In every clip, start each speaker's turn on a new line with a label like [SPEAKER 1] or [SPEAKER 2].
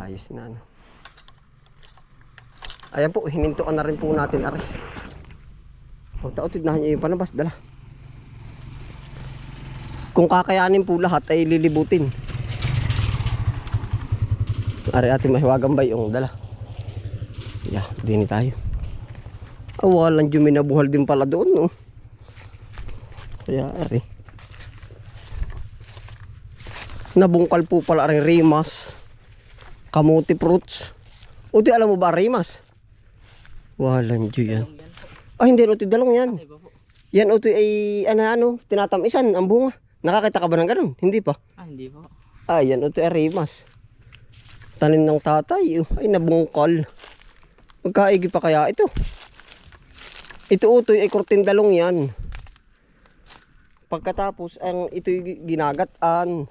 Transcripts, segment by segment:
[SPEAKER 1] Ayos na ano. Ayan po, hininto ka na rin po natin ari. O tao, tignan niyo yung panabas, dala. Kung kakayanin po lahat ay lilibutin. Ari ating mahiwagang bayong dala. Yeah, dini tayo. Awalan yung minabuhal din pala doon, no? Kaya, ari. Nabungkal po pala rin rimas. Kamuti fruits. Uti, alam mo ba rimas? Walang dyo yan. Ah, hindi, uti dalong yan. Yan uti ay, ano, ano, tinatamisan ang bunga. Nakakita ka ba ng ganun? Hindi pa.
[SPEAKER 2] Ah, hindi po.
[SPEAKER 1] Ah, yan uti ay rimas. Tanim ng tatay. oh. Ay, nabungkal. Magkaigi pa kaya ito? Ito utoy ay kurtindalong yan. Pagkatapos, ang ito'y ginagatan.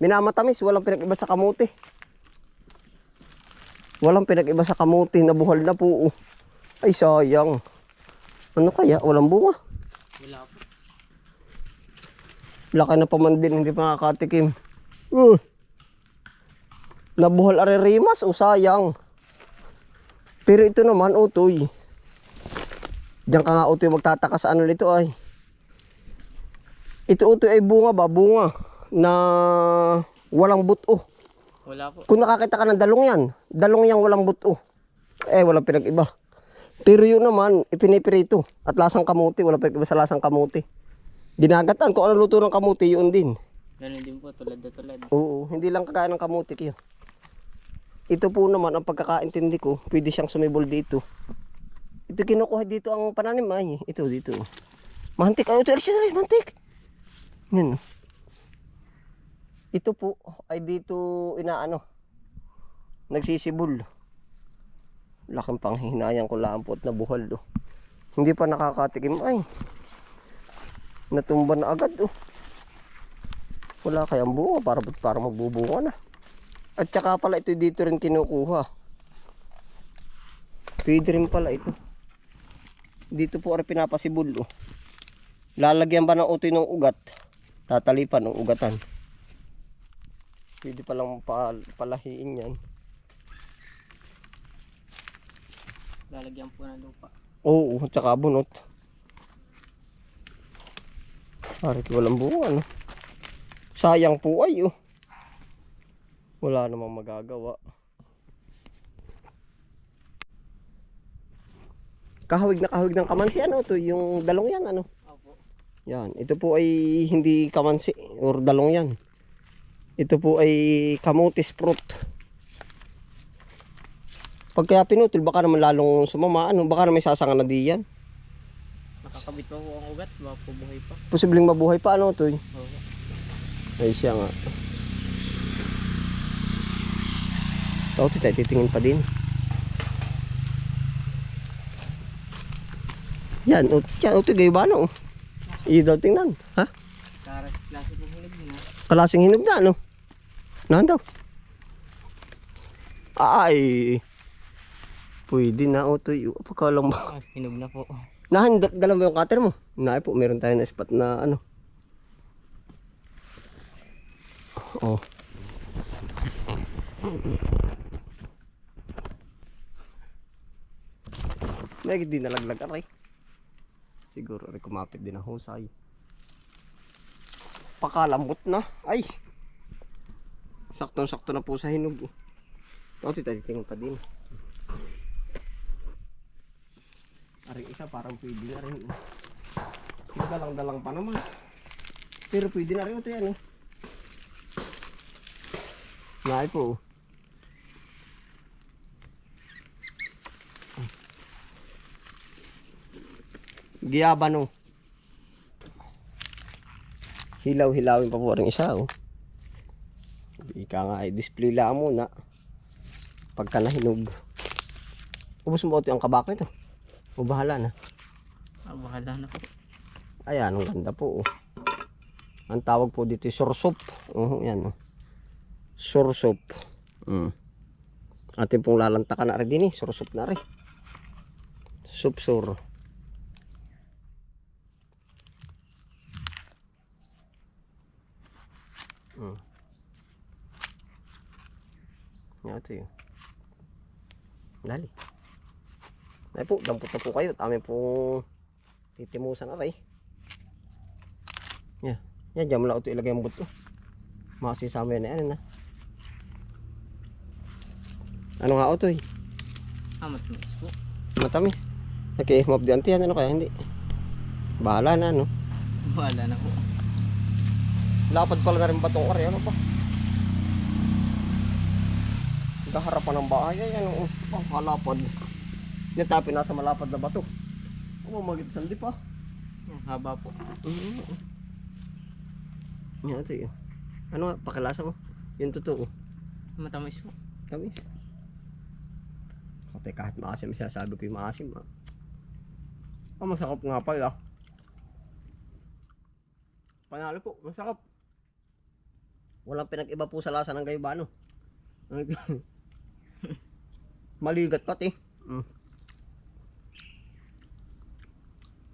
[SPEAKER 1] Minamatamis, walang pinag-iba sa kamuti. Walang pinag-iba sa kamuti, nabuhal na po. oh. Ay, sayang. Ano kaya? Walang bunga.
[SPEAKER 2] Wala po.
[SPEAKER 1] Laki na pa man din, hindi pa nakakatikim. Uh. Nabuhal are rimas, o sayang. Pero ito naman, utoy. Diyan ka nga utoy magtataka sa ano nito ay. Ito utoy ay bunga ba? Bunga na walang buto.
[SPEAKER 2] Wala po.
[SPEAKER 1] Kung nakakita ka ng dalong yan, dalong yan walang buto. Eh, walang pinag-iba. Pero yun naman, ipinipirito. At lasang kamuti, walang pinag-iba sa lasang kamuti. Ginagatan, kung ano luto ng kamuti, yun din.
[SPEAKER 2] Ganun din po, tulad na tulad.
[SPEAKER 1] Oo, hindi lang kakain ng kamuti kayo. Ito po naman, ang pagkakaintindi ko, pwede siyang sumibol dito. Ito kinukuha dito ang pananim ay. Ito dito. Mantik, ay ito, mantik. Yan. Ito po ay dito inaano. Nagsisibol. Laking panghinayang ko lang po at nabuhal do. Hindi pa nakakatikim ay. Natumba na agad oh. Wala kayang bunga para para magbubunga na. At saka pala ito dito rin kinukuha. Pwede rin pala ito. Dito po rin pinapasibol oh. Lalagyan ba ng utoy ng ugat? Tatalipan ng ugatan. Pwede palang pa, palahiin yan.
[SPEAKER 2] Lalagyan po ng lupa.
[SPEAKER 1] Oo, at saka bunot. Parang walang bunga, no? Sayang po ay, oh. Wala namang magagawa. Kahawig na kahawig ng kamansi, ano to? Yung dalong yan, ano?
[SPEAKER 2] Opo.
[SPEAKER 1] Yan. Ito po ay hindi kamansi or dalong yan. Ito po ay kamutis fruit. Pag kaya pinutol, baka naman lalong sumama. Ano? Baka naman may sasanga na di yan.
[SPEAKER 2] Nakakabit pa po ang ugat, baka po buhay pa.
[SPEAKER 1] Posibleng mabuhay pa ano to
[SPEAKER 2] Opo.
[SPEAKER 1] Ay siya nga. Tao tayo titingin pa din. Yan, o, yan, o, gayo ba no? Iyo daw tingnan, ha?
[SPEAKER 2] Karas klase po hilig mo.
[SPEAKER 1] Kalasing hinog na, ano? Nahan daw. Ay, pwede na, o, to, pagkalang mo.
[SPEAKER 2] Ah, hinog na po.
[SPEAKER 1] Nahan, da- dala mo yung cutter mo? Nahay po, meron tayo na spot na ano. Oh. May di nalaglag aray. Siguro aray kumapit din ang husay. Pakalambot na. Ay! Saktong-sakto na po sa hinog. Ito, titatingin pa din. Ari isa parang pwede na rin. Dalang-dalang pa naman. Pero pwede na rin ito yan eh. Naay po. Giyabano. Hilaw-hilawin pa po rin isa oh. Ika nga ay display lang muna. Pagka nahinog. Ubus mo ito ang kabak nito. O bahala na.
[SPEAKER 2] Ah, bahala na po.
[SPEAKER 1] Ayan, ang ganda po. Oh. Ang tawag po dito sursop. Uh, yan. Oh. Sursop. Mm. Atin pong lalantakan na rin din eh. Sursop na rin. Supsur. Yan ito yun. Dali. Ay po, dampot na po kayo. Tami po titimusan rin. Yan. Yan, dyan mo lang ito ilagay ang buto. Makasisama yan na yan na. Ano nga ito eh?
[SPEAKER 2] Ah, matamis po.
[SPEAKER 1] Matamis. Okay, mabdi anti yan. Ano kaya? Hindi. Bahala na, no?
[SPEAKER 2] Wala na po.
[SPEAKER 1] Lapad pala na rin ba itong ori? Ano pa? Kaharapan ng bahay. Ay, ano? Oh, kalapad. Yan tapi nasa malapad na bato. Oh, magit sandi pa.
[SPEAKER 2] Ang haba po.
[SPEAKER 1] Mm Yan ito yun. Ano nga, pakilasa mo? Yung totoo.
[SPEAKER 2] Matamis po.
[SPEAKER 1] Kami. Kasi kahit maasim siya, sabi ko yung maasim. Ah, oh, masakap nga pala. Panalo po, masakap. Walang pinag-iba po sa lasa ng gayubano. Maligat pati. Mm.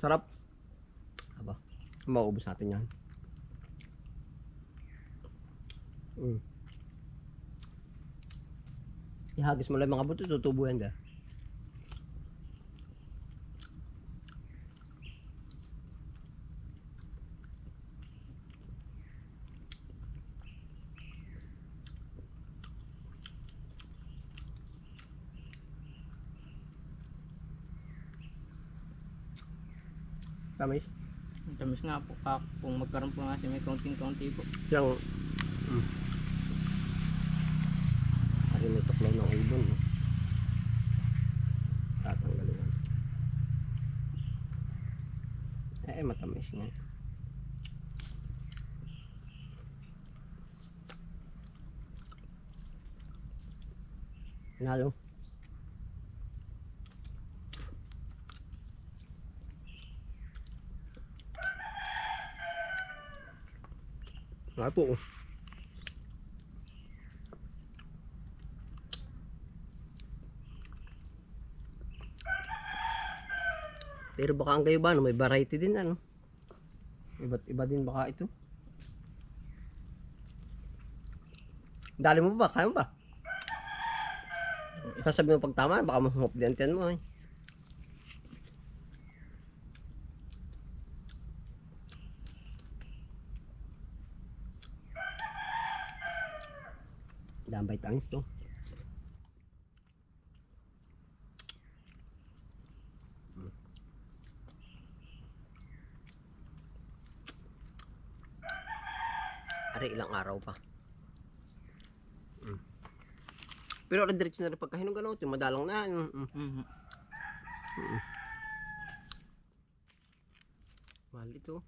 [SPEAKER 1] Sarap. Aba, maubos natin yan. Mm. Ihagis mo lang mga buto, tutubo yan. Tamis.
[SPEAKER 2] Matamis nga po. Ah, kung magkaroon po nga siya may konting-konti po.
[SPEAKER 1] Yung... Mm. Ay, may tuklaw ng ibon. No? Tatanggalin yan. Eh, matamis nga. Nalo. Nga po. Pero baka ang gayo ba, no? may variety din ano. Iba't iba din baka ito. Dali mo ba? Kaya mo ba? Sasabi mo pag tama, baka mahumop din ang tiyan mo eh. Tangis to. Ari ilang araw pa. Mm. Pero ang diretso na rin pagkahinog ano, ito madalang na. Mm, mm.
[SPEAKER 2] Mhm.
[SPEAKER 1] Mahal ito.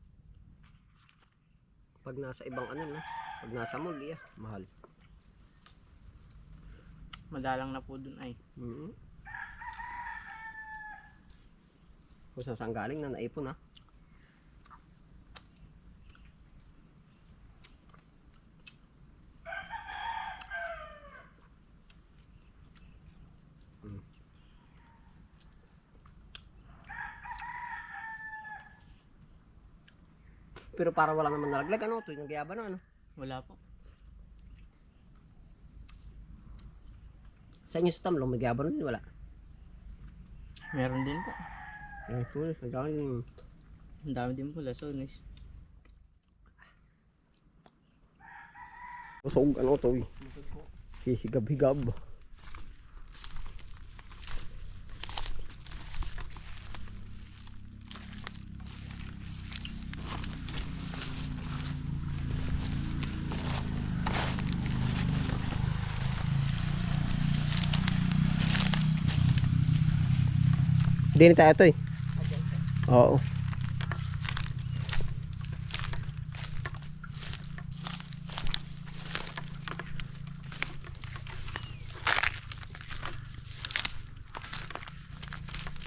[SPEAKER 1] Pag nasa ibang ano na, pag nasa mall, yeah, mahal.
[SPEAKER 2] Madalang na po dun ay.
[SPEAKER 1] Mm. Kung saan saan galing na naipon ha. Mm. Pero para wala naman nalaglag ano, tuwing nagyaban ano.
[SPEAKER 2] Wala po.
[SPEAKER 1] Sa inyo sa tamlong may gaban din wala.
[SPEAKER 2] Meron din po.
[SPEAKER 1] Ay, tulis, nagkakaling.
[SPEAKER 2] Ang dami din po lasones.
[SPEAKER 1] Usog ano to eh.
[SPEAKER 2] Busog po.
[SPEAKER 1] Hihigab-higab. Hindi tayo ito eh. Oo.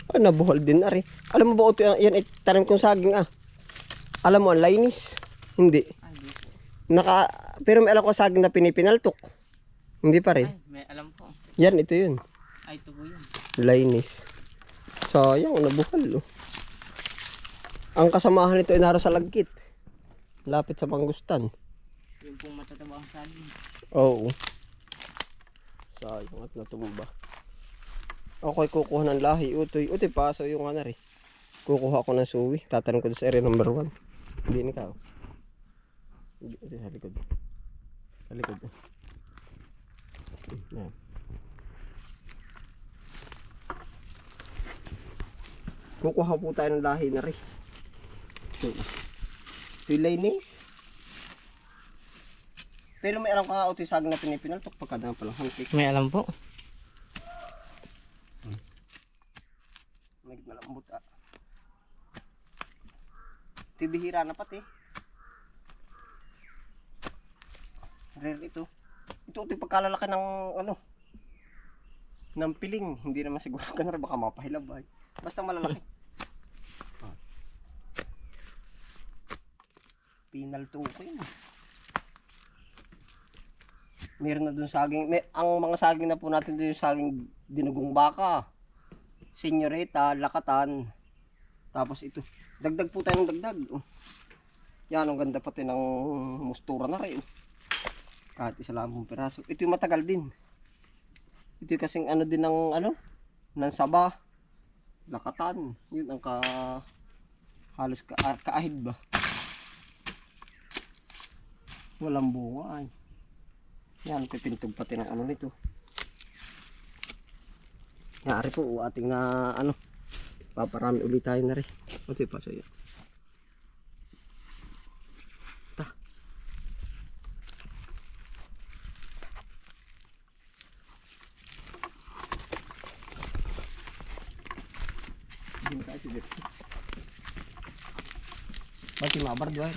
[SPEAKER 1] Ah, nabuhol din na rin. Alam mo ba ito yan ay tanim kong saging ah. Alam mo, ang linis. Hindi. Naka, pero may alam ko saging na pinipinaltok. Hindi pa rin.
[SPEAKER 2] Ay, may alam po.
[SPEAKER 1] Yan, ito yun.
[SPEAKER 2] Ay, ito po yun.
[SPEAKER 1] Linis. Sayang, nabuhal oh. Ang kasamahan nito ay naro sa lagkit. Lapit sa pangustan.
[SPEAKER 2] Yung pong matataba ang saging.
[SPEAKER 1] Oo. Sayang at natumba. Okay, kukuha ng lahi. Utoy, utoy, paso yung ano rin. Kukuha ko ng suwi. Tatanong ko sa area number 1. Hindi ni kao. Hindi, utoy, sa likod. Sa likod. Yan. Kukuha po tayo ng lahi na rin. Ito. Ito yung linis. Pero may alam ka nga utoy saging na pinipinaltok pagkadaan pa lang. Hangkik.
[SPEAKER 2] May alam po.
[SPEAKER 1] May malambot ah. Tibihira na pati. Rare ito. Ito ito yung pagkalalaki ng ano. Ng piling. Hindi naman siguro ganun baka mapahilabay. Basta malalaki. Pinal to ko yun. ah. Meron na dun saging. May, ang mga saging na po natin dun yung saging dinugong baka senyorita, lakatan. Tapos ito. Dagdag po tayo ng dagdag. Oh. Yan, ang ganda pati ng mustura na rin. Kahit isa lang pong piraso. Ito yung matagal din. Ito yung kasing ano din ng ano, ng saba. Lakatan. Yun ang ka halos ka, ah, kaahid ba. Walang bunga ay. Yan, pipintog pati ng ano nito. Yari po, ating na ano, paparami ulit tayo na rin. Kunti pa sige. Ba't yung mabar, Joy?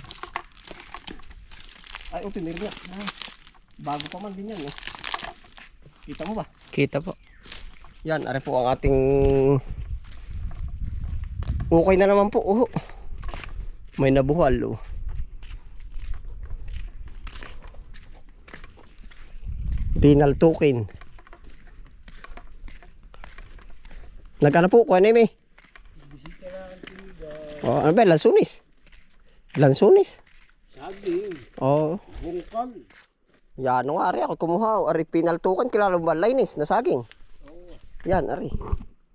[SPEAKER 1] Ay, uti, meron nga. Ah, bago pa man din yan, eh. Kita mo ba?
[SPEAKER 2] Kita po.
[SPEAKER 1] Yan, ari po ang ating Okay na naman po. Oh. May nabuhal oh. Pinal token. Nagkano po? Kuha na eh. Oh, ano ba? Lansunis. Lansunis.
[SPEAKER 3] Saging,
[SPEAKER 1] Oh.
[SPEAKER 3] bungkal.
[SPEAKER 1] Yan nga, ari ako kumuha. Ari pinal token. Kilala mo ba? Linis na saging. Yan, ari.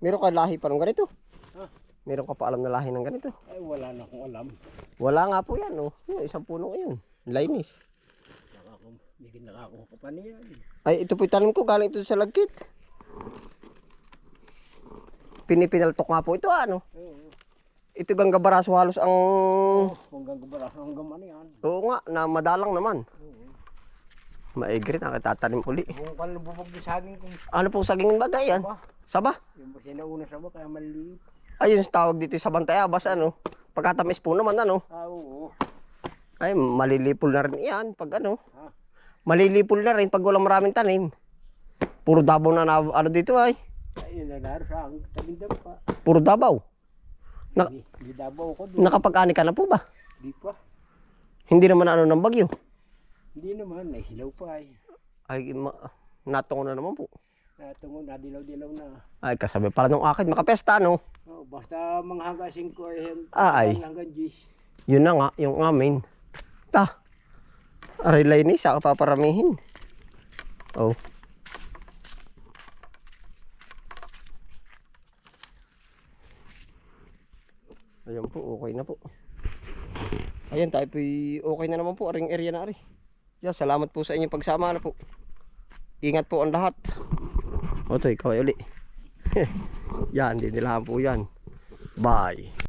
[SPEAKER 1] Meron ka lahi pa ng ganito?
[SPEAKER 3] Ha?
[SPEAKER 1] Meron ka pa alam na lahi ng ganito?
[SPEAKER 3] Ay, wala na akong alam.
[SPEAKER 1] Wala nga po yan, oh. Yung isang puno yun. Linis.
[SPEAKER 3] Hindi nakakuha pa pa niya.
[SPEAKER 1] Ay, ito po yung tanim ko. Galing ito sa lagkit. Pinipinaltok nga po ito, ano.
[SPEAKER 3] Oo.
[SPEAKER 1] Ito gang gabaraso halos ang...
[SPEAKER 3] Hanggang gabara, hanggang ano yan.
[SPEAKER 1] Oo nga, na madalang naman. Maigri na tatanim uli.
[SPEAKER 3] Na bubog di saging ko.
[SPEAKER 1] Ano po saging bagay yan?
[SPEAKER 3] Ba?
[SPEAKER 1] Saba?
[SPEAKER 3] Yung ba sinauna sa ba, kaya maliit.
[SPEAKER 1] Ayun, tawag dito sa bantayabas, ano. Pagkatamis po naman, ano.
[SPEAKER 3] Ah, oo.
[SPEAKER 1] Ay, malilipol na rin yan pag ano.
[SPEAKER 3] Ha?
[SPEAKER 1] Malilipol na rin pag walang maraming tanim. Puro dabaw na, na ano dito ay.
[SPEAKER 3] Ay, yun na narasang, tabindam pa.
[SPEAKER 1] Puro dabaw. Na-
[SPEAKER 3] Di, dabaw ko doon.
[SPEAKER 1] Nakapag-ani ka na po ba?
[SPEAKER 3] Di pa.
[SPEAKER 1] Hindi naman ano ng bagyo.
[SPEAKER 3] Hindi naman, nahilaw pa ay.
[SPEAKER 1] Ay, ma- natungo na naman po.
[SPEAKER 3] Natungo, nadilaw-dilaw na.
[SPEAKER 1] Ay, kasabi pala nung akin, makapesta, no?
[SPEAKER 3] Oh, basta mga hanggang 5 ay
[SPEAKER 1] Ay.
[SPEAKER 3] hanggang 10.
[SPEAKER 1] Yun na nga, yung amin. Ta. Aray linis, saka paparamihin. Oh. Ayan po, okay na po. Ayan, tayo po okay na naman po. Aring area na ari. Yeah, salamat po sa inyong pagsama na po. Ingat po ang lahat. O, ito, ikaw ay uli. yan, dinilahan po yan. Bye.